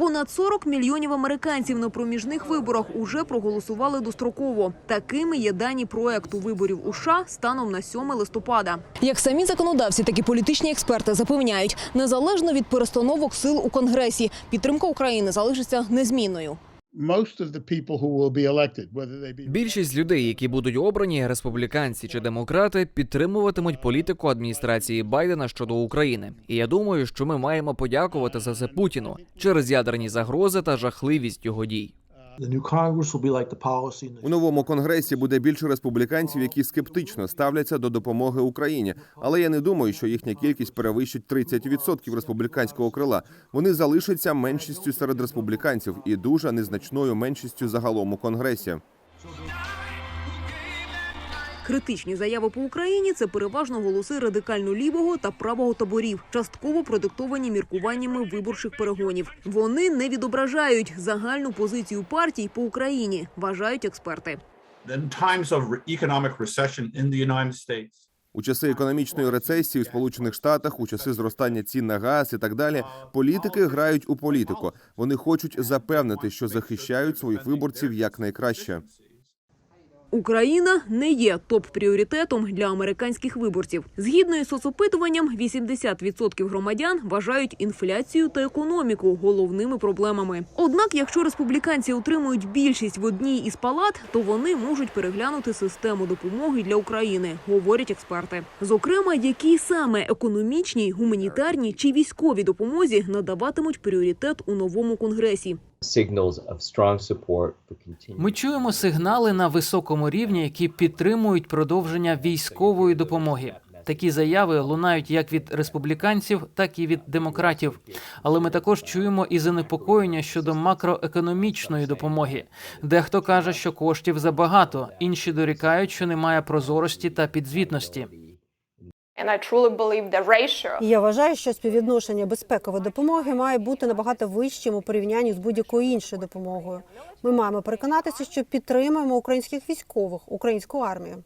Понад 40 мільйонів американців на проміжних виборах уже проголосували достроково. Такими є дані проекту виборів у США станом на 7 листопада. Як самі законодавці, так і політичні експерти запевняють, незалежно від перестановок сил у конгресі, підтримка України залишиться незмінною. Більшість людей, які будуть обрані, республіканці чи демократи, підтримуватимуть політику адміністрації Байдена щодо України. І я думаю, що ми маємо подякувати за це Путіну через ядерні загрози та жахливість його дій. У новому конгресі буде більше республіканців, які скептично ставляться до допомоги Україні. Але я не думаю, що їхня кількість перевищить 30% республіканського крила. Вони залишаться меншістю серед республіканців і дуже незначною меншістю загалом у конгресі. Критичні заяви по Україні це переважно голоси радикально лівого та правого таборів, частково продиктовані міркуваннями виборчих перегонів. Вони не відображають загальну позицію партій по Україні, вважають експерти. У часи економічної рецесії у Сполучених Штатах, у часи зростання цін на газ і так далі, політики грають у політику. Вони хочуть запевнити, що захищають своїх виборців якнайкраще. Україна не є топ-пріоритетом для американських виборців. Згідно із соцопитуванням, 80% громадян вважають інфляцію та економіку головними проблемами. Однак, якщо республіканці отримують більшість в одній із палат, то вони можуть переглянути систему допомоги для України, говорять експерти. Зокрема, які саме економічній, гуманітарній чи військовій допомозі надаватимуть пріоритет у новому конгресі. Ми чуємо сигнали на високому рівні, які підтримують продовження військової допомоги. Такі заяви лунають як від республіканців, так і від демократів. Але ми також чуємо і занепокоєння щодо макроекономічної допомоги. Дехто каже, що коштів забагато, інші дорікають, що немає прозорості та підзвітності. І Я вважаю, що співвідношення безпекової допомоги має бути набагато вищим у порівнянні з будь-якою іншою допомогою. Ми маємо переконатися, що підтримуємо українських військових, українську армію.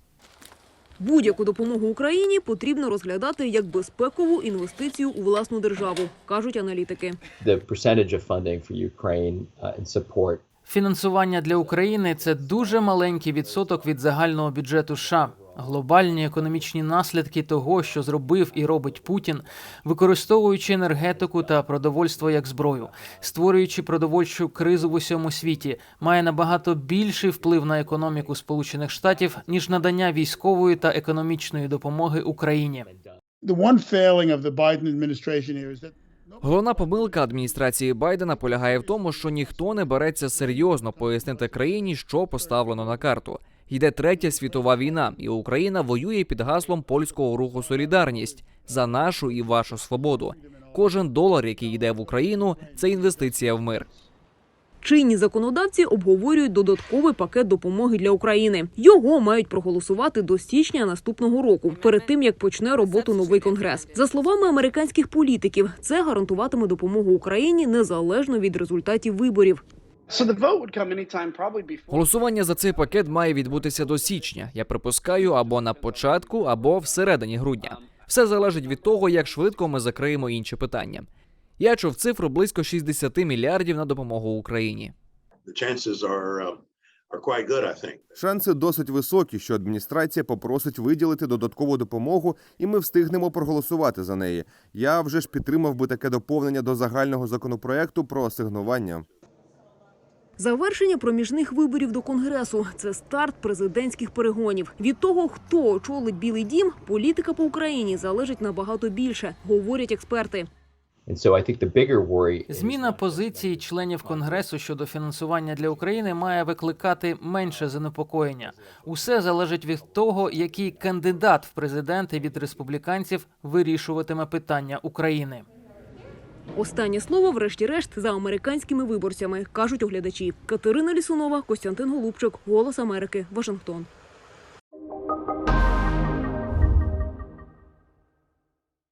Будь-яку допомогу Україні потрібно розглядати як безпекову інвестицію у власну державу, кажуть аналітики. the percentage of funding for Ukraine uh, and support Фінансування для України це дуже маленький відсоток від загального бюджету США. Глобальні економічні наслідки того, що зробив і робить Путін, використовуючи енергетику та продовольство як зброю, створюючи продовольчу кризу в усьому світі, має набагато більший вплив на економіку Сполучених Штатів ніж надання військової та економічної допомоги Україні. Головна помилка адміністрації Байдена полягає в тому, що ніхто не береться серйозно пояснити країні, що поставлено на карту. Йде третя світова війна, і Україна воює під гаслом польського руху Солідарність за нашу і вашу свободу. Кожен долар, який йде в Україну, це інвестиція в мир. Чинні законодавці обговорюють додатковий пакет допомоги для України. Його мають проголосувати до січня наступного року, перед тим як почне роботу новий конгрес. За словами американських політиків, це гарантуватиме допомогу Україні незалежно від результатів виборів. Голосування за цей пакет має відбутися до січня. Я припускаю або на початку, або всередині грудня. Все залежить від того, як швидко ми закриємо інші питання. Я чув цифру близько 60 мільярдів на допомогу Україні. the chances are are quite good, I think. Шанси досить високі, що адміністрація попросить виділити додаткову допомогу, і ми встигнемо проголосувати за неї. Я вже ж підтримав би таке доповнення до загального законопроекту про асигнування. Завершення проміжних виборів до конгресу це старт президентських перегонів. Від того, хто очолить Білий Дім, політика по Україні залежить набагато більше, говорять експерти. Зміна позиції членів конгресу щодо фінансування для України має викликати менше занепокоєння. Усе залежить від того, який кандидат в президенти від республіканців вирішуватиме питання України. Останнє слово, врешті-решт, за американськими виборцями, кажуть оглядачі. Катерина Лісунова, Костянтин Голубчик, Голос Америки, Вашингтон.